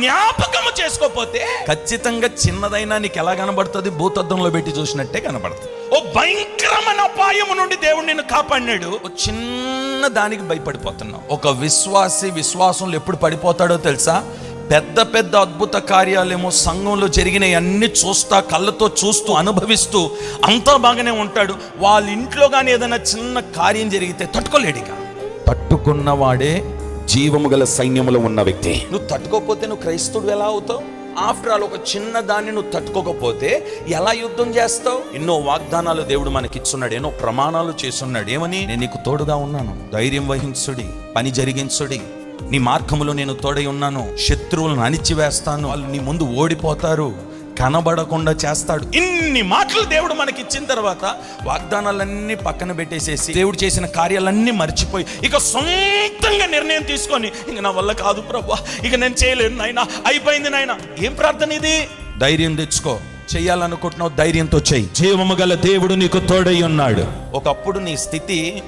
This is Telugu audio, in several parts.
జ్ఞాపకము చేసుకోపోతే ఖచ్చితంగా చిన్నదైనా నీకు ఎలా కనబడుతుంది? భూతద్దంలో పెట్టి చూసినట్టే కనబడుతుంది. ఓ భయంకరమైన అపాయము నుండి దేవుడు నిన్ను కాపాడినాడు. ఓ చిన్న దానికి భయపడిపోతున్నావు. ఒక విశ్వాసి విశ్వాసంలో ఎప్పుడు పడిపోతాడో తెలుసా? పెద్ద పెద్ద అద్భుత కార్యాలేమో సంఘంలో జరిగినవి అన్ని చూస్తా కళ్ళతో చూస్తూ అనుభవిస్తూ అంతా బాగానే ఉంటాడు. వాళ్ళ ఇంట్లో కానీ ఏదైనా చిన్న కార్యం జరిగితే తట్టుకోలేడిగా తట్టుకున్నవాడే జీవము గల సైన్యములో ఉన్న వ్యక్తి. నువ్వు తట్టుకోకపోతే నువ్వు క్రైస్తవుడు ఎలా అవుతావు? ఆఫ్టర్ ఆల్ ఒక చిన్న దాన్ని నువ్వు తట్టుకోకపోతే ఎలా యుద్ధం చేస్తావు? ఎన్నో వాగ్దానాలు దేవుడు మనకిచ్చున్నాడు ఎన్నో ప్రమాణాలు చేస్తున్నాడు. ఏమని? నేను నీకు తోడుగా ఉన్నాను. ధైర్యం వహించుడి పని జరిగించుడి. నీ మార్గములో నేను తోడై ఉన్నాను. శత్రువులను అణిచివేస్తాను. వాళ్ళు నీ ముందు ఓడిపోతారు. కనబడకుండా చేస్తాడు. ఇన్ని మాటలు దేవుడు మనకి ఇచ్చిన తర్వాత వాగ్దానాలన్నీ పక్కన పెట్టేసేసి దేవుడు చేసిన కార్యాలన్నీ మర్చిపోయి ఇక సొంతంగా నిర్ణయం తీసుకొని ఇంక నా వల్ల కాదు ప్రభా ఇక నేను చేయలేను నాయనా అయిపోయింది నాయనా. ఏం ప్రార్థన ఇది? ధైర్యం తెచ్చుకో. చెయ్యాలనుకుంటున్నావు ధైర్యంతో చెయ్యి జీవము గల దేవుడు నీకు తోడై ఉన్నాడు. ఒకప్పుడు నీ స్థితి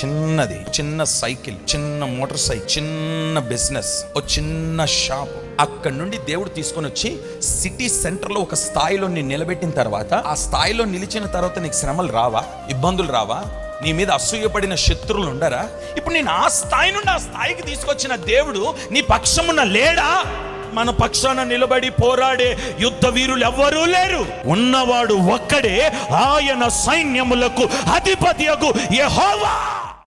చిన్నది చిన్న సైకిల్ చిన్న మోటార్ సైకిల్ చిన్న బిజినెస్ ఓ చిన్న షాప్. అక్కడ నుండి దేవుడు తీసుకొని వచ్చి సిటీ సెంటర్లో ఒక స్థాయిలో నేను నిలబెట్టిన తర్వాత ఆ స్థాయిలో నిలిచిన తర్వాత నీకు శ్రమలు రావా? ఇబ్బందులు రావా? నీ మీద అసూయపడిన శత్రువులు ఉండరా? ఇప్పుడు నేను ఆ స్థాయి నుండి ఆ స్థాయికి తీసుకొచ్చిన దేవుడు నీ పక్షమున లేడా? మన పక్షాన నిలబడి పోరాడే యుద్ధ వీరులు ఎవ్వరూ లేరు. ఉన్నవాడు ఒక్కడే ఆయన సైన్యములకు అధిపతియగు యహోవా!